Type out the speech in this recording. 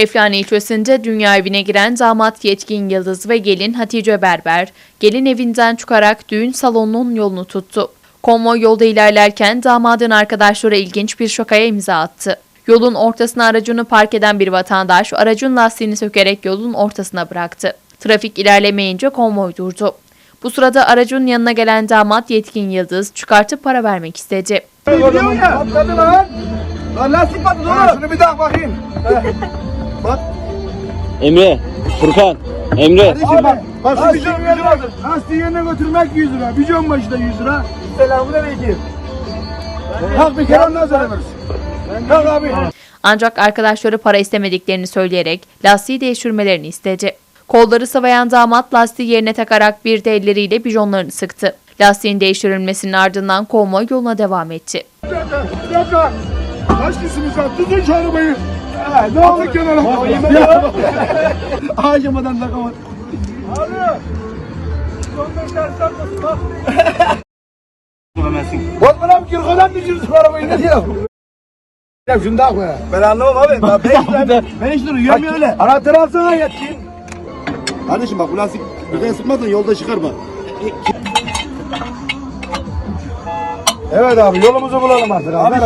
Eflane ilçesinde dünya evine giren damat Yetkin Yıldız ve gelin Hatice Berber, gelin evinden çıkarak düğün salonunun yolunu tuttu. Konvoy yolda ilerlerken damadın arkadaşları ilginç bir şakaya imza attı. Yolun ortasına aracını park eden bir vatandaş aracın lastiğini sökerek yolun ortasına bıraktı. Trafik ilerlemeyince konvoy durdu. Bu sırada aracın yanına gelen damat Yetkin Yıldız çıkartıp para vermek istedi. Gidiyor ya. Patladı lan. Lan lastik patladı oğlum. Şunu bir daha bakayım. Emre, Furkan, Emre. Kardeşim bak. Bak şu bijon 100 lira. Lastiği yerine götürmek 100 lira. Bijon başı da 100 lira. Selamun aleyküm. Kalk bir kere ondan sonra veririz. Kalk abi. Ancak arkadaşları para istemediklerini söyleyerek lastiği değiştirmelerini istedi. Kolları sıvayan damat lastiği yerine takarak bir de elleriyle bijonlarını sıktı. Lastiğin değiştirilmesinin ardından konvoy yoluna devam etti. Bir dakika. Bir dakika. Kaç kişisiniz lan? Tutun şu arabayı. Ha, ne oldu kenara? Ağacımadan takamadım. Abi. Son tane takmasın bak. Bozma lan kirkodan düşürsün arabayı ne diyor? Ya şunu da koy. Ben anlamam abi. Ben, ben, ben, ben hiç duruyorum öyle. Anahtarı alsana yetkin. Kardeşim bak bu lastik birden sıkmadan yolda çıkarma. Evet abi yolumuzu bulalım artık abi.